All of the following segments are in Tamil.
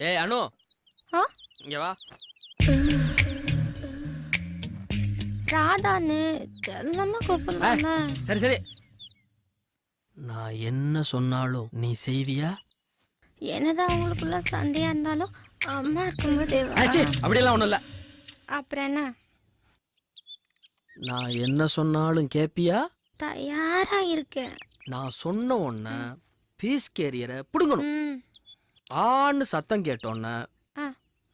ஏய் அனு? இங்க வா. ராதான்னு செல்லமா கூப்பிடலாம்ல. சரி சரி. நான் என்ன சொன்னாலும் நீ செய்வியா? என்னதான் அவங்களுக்குள்ள சண்டையா இருந்தாலும் அம்மா இருக்கும்போது வா. ஆச்சு அப்படியெல்லாம் ஒண்ணும் இல்ல. அப்புறம் என்ன? நான் என்ன சொன்னாலும் கேப்பியா? தயாரா இருக்கேன். நான் சொன்ன உடனே பீஸ் கேரியரை பிடுங்கணும். ஆன்னு சத்தம் கேட்டோன்னே.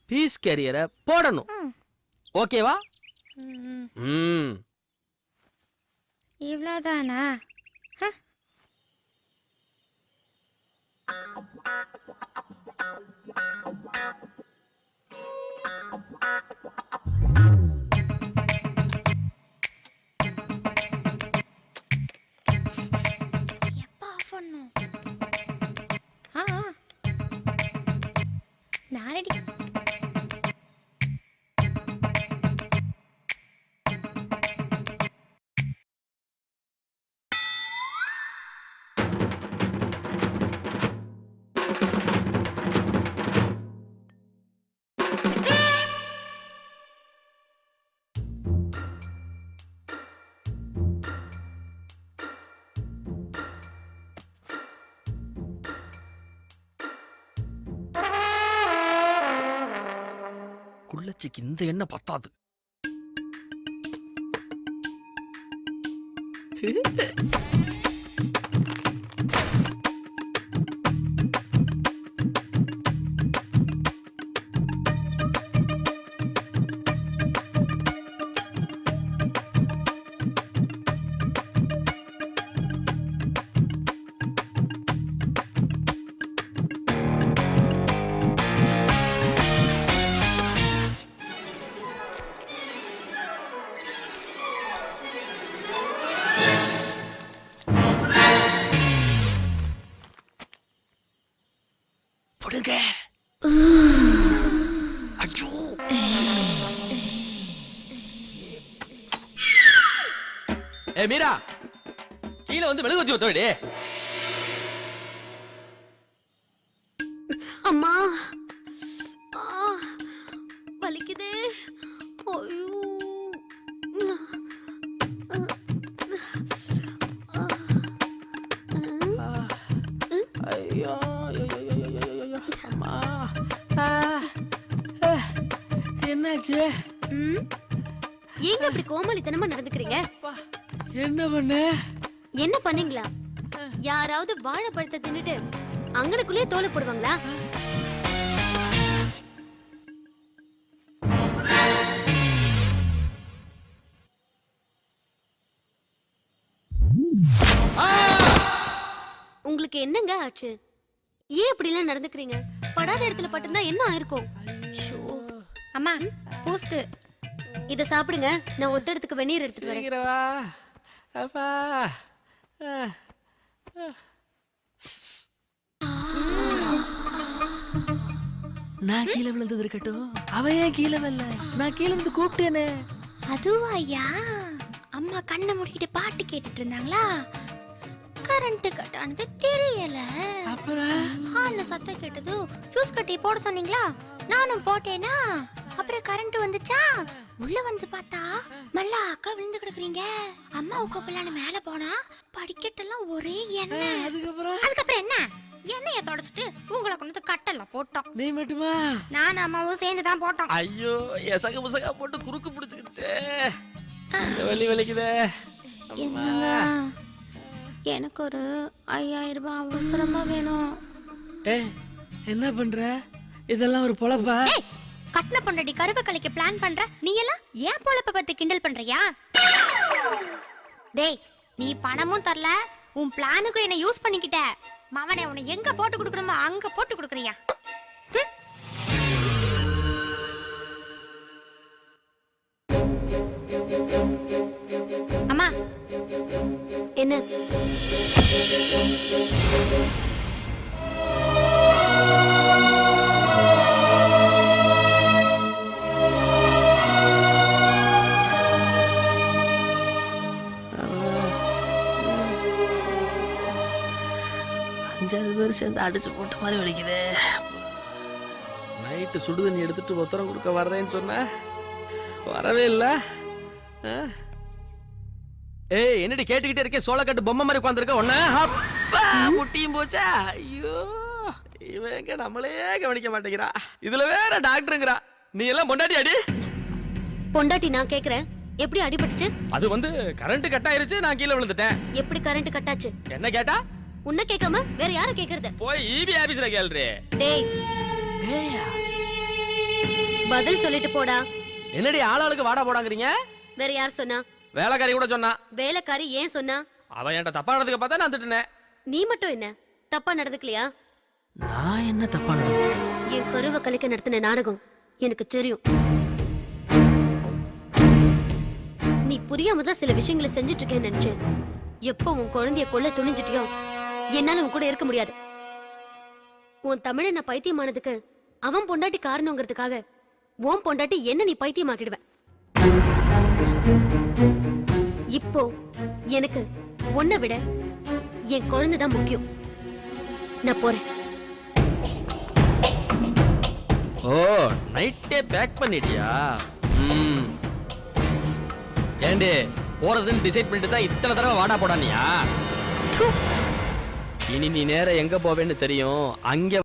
பீஸ் கேரியரை போடணும். ஓகேவா ம். இவ்வளோதானா ஹ. குள்ளச்சிக்கு இந்த எண்ணெய் பத்தாது. Hehehe ஐயோ. ஏ மீரா. கீழே வந்து மெழுகுவத்தி ஒத்தோடி என்னாச்சு ஏங்க இப்படி கோமாளித்தனமா நடந்துக்கிறீங்க? என்ன பண்ண? என்ன பண்ணீங்களா? யாராவது வாழைப்பழத்தை தின்னுட்டு அங்கனக்குள்ளேயே தோலை போடுவாங்களா? உங்களுக்கு என்னங்க ஆச்சு? ஏன் இப்படி எல்லாம் நடந்துக்கிறீங்க? படாத இடத்துல பட்டிருந்தா என்ன ஆயிருக்கும். அம்மா பூஸ்ட் இத சாப்பிடுங்க. நான் ஒத்த இடத்துக்கு வெந்நீர் எடுத்துட்டு வரேன். சீக்கிரம் வா. அப்பா. நான் கீழே விழுந்தது இருக்கட்டும். அவ ஏன் கீழே வரல? நான் கீழே இருந்து கூப்பிட்டேனே. அதுவா ஐயா? அம்மா கண்ணை மூடிக்கிட்டு பாட்டு கேட்டுட்டு இருந்தாங்களா? கரண்ட் கட் ஆனது தெரியல. அப்புறம்? ஹால்ல சத்தம் கேட்டது ஃபியூஸ் கட்டி போட சொன்னீங்களா? நானும் போட்டேனா? அப்புறம் கரண்ட் வந்துச்சா? உள்ள வந்து பார்த்தா மல்லா அக்கா விழுந்து கிடக்குறீங்க. அம்மாவை கூப்பிடலான்னு மேல போனா படிக்கட்டெல்லாம் ஒரே எண்ணெய். அதுக்கப்புறம்? அதுக்கப்புறம் என்ன? எண்ணெயை தொடச்சிட்டு உங்களை கொண்டு கட்டெல்லாம் போட்டோம். நீ மட்டுமா? நானும் அம்மாவும் சேர்ந்து தான் போட்டோம். ஐயோ எசக முசகா போட்டு குறுக்கு பிடிச்சிக்கிச்சே. இந்த வலி வலிக்குதே. எனக்கு ஒரு ஐயாயிரம் ரூபாய் அவசரமா வேணும். ஏ என்ன பண்ற? இதெல்லாம் ஒரு பொழப்பா? கட்டின பொண்டடி கருவ கலைக்கு பிளான் பண்ற நீ எல்லாம் ஏன் பொழப்ப பத்தி கிண்டல் பண்றியா? டேய் நீ பணமும் தரல உன் பிளானுக்கும் என்ன யூஸ் பண்ணிக்கிட்ட. மவனே உன்னை எங்க போட்டு கொடுக்கணுமோ அங்க போட்டு கொடுக்குறியா? அஞ்சாறு பேர் சேர்ந்து அடிச்சு போட்ட மாதிரி வலிக்குதே. நைட்டு சுடுதண்ணி எடுத்துட்டு உத்தரம் கொடுக்க வர்றேன்னு சொன்ன வரவே இல்ல. ஆ? ஏய் என்னடி கேட்டுக்கிட்டே இருக்கே? சோளக்கட்டு பொம்மை மாதிரி உட்காந்துருக்க உன்ன? அப்பா முட்டியும் போச்சா? ஐயோ இவன் எங்க நம்மளே கவனிக்க மாட்டேங்கிறா. இதுல வேற டாக்டருங்கிறா. நீ எல்லாம் பொண்டாட்டி அடி பொண்டாட்டி நான் கேக்குறேன். எப்படி அடிபட்டுச்சு? அது வந்து கரண்ட் கட் ஆயிருச்சு நான் கீழே விழுந்துட்டேன். எப்படி கரண்ட் கட்டாச்சு என்ன கேட்டா? உன்னை கேட்காம வேற யார கேக்குறது? போய் E இபி ஆபீஸ்ல கேள்றே. டேய். பதில் சொல்லிட்டு போடா. என்னடி ஆளாளுக்கு வாடா போடாங்கறீங்க? வேற யார் சொன்னா? வேலைக்காரி கூட சொன்னா. வேலைக்காரி ஏன் சொன்னா? அவன் என்கிட்ட தப்பா நடந்துக்க பார்த்தா நான் திட்டுனேன். நீ மட்டும் என்ன? தப்பா நடந்துக்கலையா? நான் என்ன தப்பா நடந்தேன் என் கருவை கலைக்க நடத்தின நாடகம் எனக்கு தெரியும். நீ புரியாம தான் சில விஷயங்களை செஞ்சுட்டு இருக்கேன்னு நினைச்சேன். எப்போ உன் குழந்தைய கொல்ல துணிஞ்சிட்டியோ என்னால உன் கூட இருக்க முடியாது. உன் தமிழை நான் பைத்தியமானதுக்கு அவன் பொண்டாட்டி காரணங்கிறதுக்காக உன் பொண்டாட்டி என்ன நீ பைத்தியமாக்கிடுவேன் இப்போ எனக்கு உன்னை விட என் குழந்தை தான் முக்கியம். நான் போறேன். ஓ நைட்டே பேக் பண்ணிட்டியா? ம். ஏண்டி போறதுன்னு டிசைட் பண்ணிட்டு தான் இத்தனை தடவை வாடா போடானியா? இனி நீ நேரம் எங்க போவேன்னு தெரியும் அங்க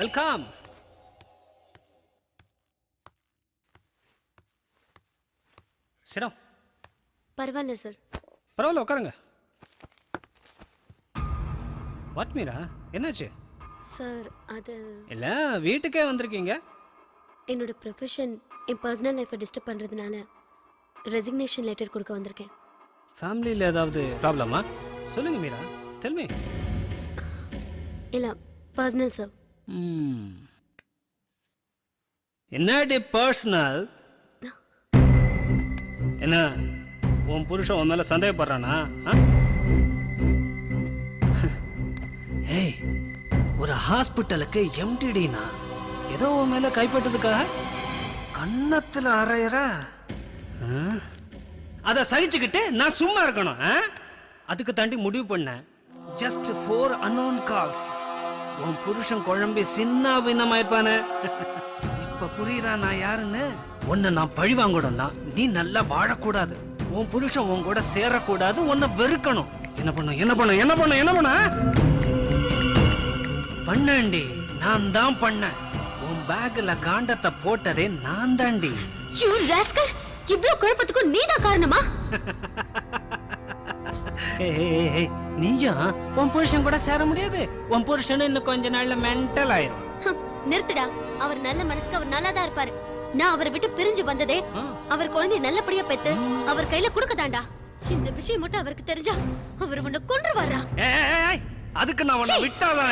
வெல்கம் சிரம் பரவாயில்ல சார் பரவாயில்ல உட்காருங்க. வாட் மீரா என்னாச்சு? சார் அது இல்லை வீட்டுக்கே வந்திருக்கீங்க? என்னோட ப்ரொஃபஷன் என் பர்சனல் லைஃப்பை டிஸ்டர்ப் பண்ணுறதுனால ரெசிக்னேஷன் லெட்டர் கொடுக்க வந்திருக்கேன். ஃபேமிலியில் ஏதாவது ப்ராப்ளமா சொல்லுங்க மீரா தெல்மி இல்லை பர்சனல் சார் என்னடி பர்சனல் என்ன உன் புருஷன் உன் மேல சந்தேகப்படுறானா? ஆ? ஏய் ஒரு ஹாஸ்பிட்டலுக்கு எம்டிடினா ஏதோ உன் மேல கைப்பட்டதுக்காக கன்னத்துல அரையிற அதை சகிச்சுக்கிட்டு நான் சும்மா இருக்கணும் ஆ? அதுக்கு தாண்டி முடிவு பண்ணேன். ஜஸ்ட் ஃபோர் அன்னோன் கால்ஸ் உன் புருஷன் குழம்பி சின்ன பின்னமாயிருப்பானே இப்ப புரியுதா நான் யாருன்னு? உன்னை நான் பழி வாங்கணும்னா நீ நல்லா வாழக்கூடாது. உன் புருஷன் உன் கூட சேரக்கூடாது உன்னை வெறுக்கணும். என்ன பண்ணும் என்ன பண்ணும் என்ன பண்ணும் என்ன பண்ண? பண்ணேன்டி நான் தான் பண்ணேன். உன் பேக்ல காண்டத்தை போட்டதே நான் தாண்டி யூ ராஸ்கல் இவ்ளோ குழப்பத்துக்கும் நீதான் காரணமா? ஏய், நீயும் உன் புருஷன் கூட சேர முடியாது. உன் புருஷனும் இன்னும் கொஞ்ச நாள்ல மென்டல் ஆயிரும். நிறுத்துடா. அவர் நல்ல மனசுக்கு அவர் நல்லா தான் இருப்பாரு. நான் அவரை விட்டு பிரிஞ்சு வந்ததே. அவர் குழந்தைய நல்லபடியா பெத்து அவர் கையில கொடுக்க தாண்டா இந்த விஷயம் மட்டும் அவருக்கு தெரிஞ்சா அவர் உன்னை கொன்று வர்றா அதுக்கு நான் உன்னை விட்டாதான்